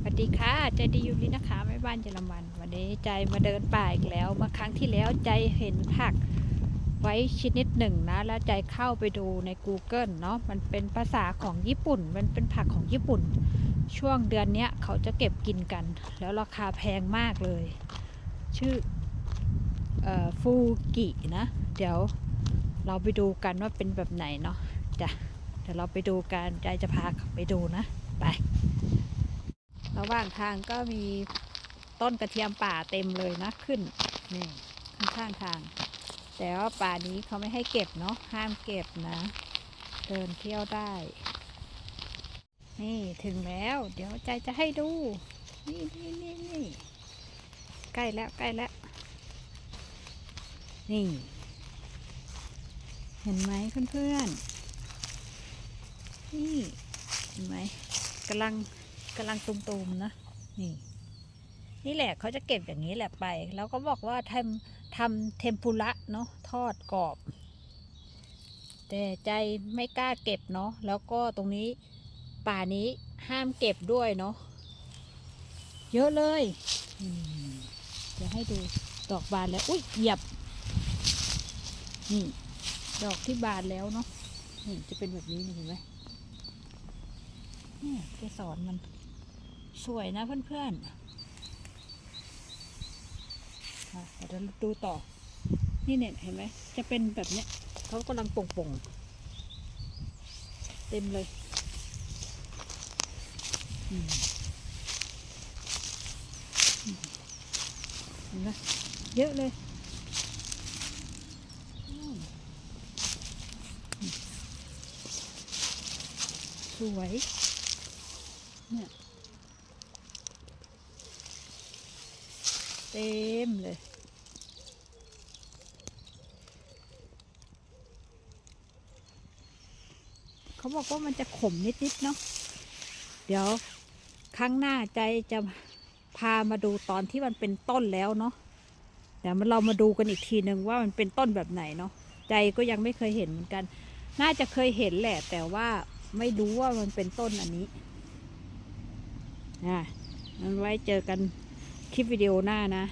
สวัสดีค่ะ ใจดีอยู่นี่นะคะแม่บ้านเยอรมัน วันนี้ใจมาเดินป่าอีกแล้วเมื่อครั้งที่แล้วใจเห็นผักไว้ชนิดหนึ่งนะ แล้วใจเข้าไปดูใน Google เนาะมันเป็นภาษาของญี่ปุ่น มันเป็นผักของญี่ปุ่น ช่วงเดือนเนี้ยเขาจะเก็บกินกัน แล้วราคาแพงมากเลย ชื่ออฟูกินะ เดี๋ยวเราไปดูกันว่าเป็นแบบไหนเนาะจ้ะเดี๋ยวเราไปดูกันใจจะพาไปดูนะ ไป ระหว่างทางก็มีต้นกระเทียมป่าเต็มเลยนะขึ้นนี่ข้างทาง แต่ว่าป่านี้เขาไม่ให้เก็บเนาะห้ามเก็บนะ เดินเที่ยวได้ นี่ถึงแล้ว เดี๋ยวใจจะให้ดู นี่นี่นี่นี่ใกล้แล้วใกล้แล้ว นี่ เห็นไหมเพื่อนๆนี่เห็นไหมกำลัง กำลังตุมๆนะนี่ นี่แหละเขาจะเก็บอย่างนี้แหละไป แล้วก็บอกว่าทำทำเทมปุระเนาะทอดกรอบ แต่ใจไม่กล้าเก็บเนาะแล้วก็ตรงนี้ป่านี้ห้ามเก็บด้วยเนาะเยอะเลยอืมเดี๋ยวให้ดูดอกบานแล้ว อุ้ยเหยียบ นี่ ดอกที่บานแล้วเนาะนี่จะเป็นแบบนี้เห็นไหมเนี่ยเกสรมัน สวยนะเพื่อนๆอะเดี๋ยวเราดูต่อ นี่เนี่ยเห็นไหม จะเป็นแบบเนี้ยเขากำลังป่งๆ เต็มเลยเห็นไหมเยอะเลยสวยเนี่ย ต็มเลย เขาบอกว่ามันจะขมนิดๆเนาะ เดี๋ยวครั้งหน้าใจจะพามาดูตอนที่มันเป็นต้นแล้วเนาะ เดี๋ยวเรามาดูกันอีกทีหนึ่งว่ามันเป็นต้นแบบไหนเนาะ ใจก็ยังไม่เคยเห็นเหมือนกัน น่าจะเคยเห็นแหละ แต่ว่าไม่รู้ว่ามันเป็นต้นอันนี้นะนั้นไว้เจอกัน ลิปวิดีโอหน้านะ